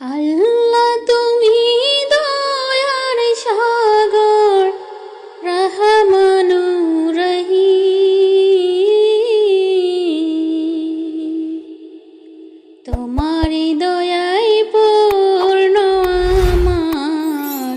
আল্লাহ তুমি দয়ার সাগর রহমানু রহি তোমার দয়ায় পূর্ণ আমার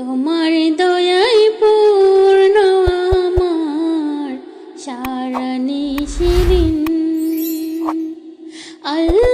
তোমার দয়াই পূর্ণ আমার সারা নিশিরিন আল্লাহ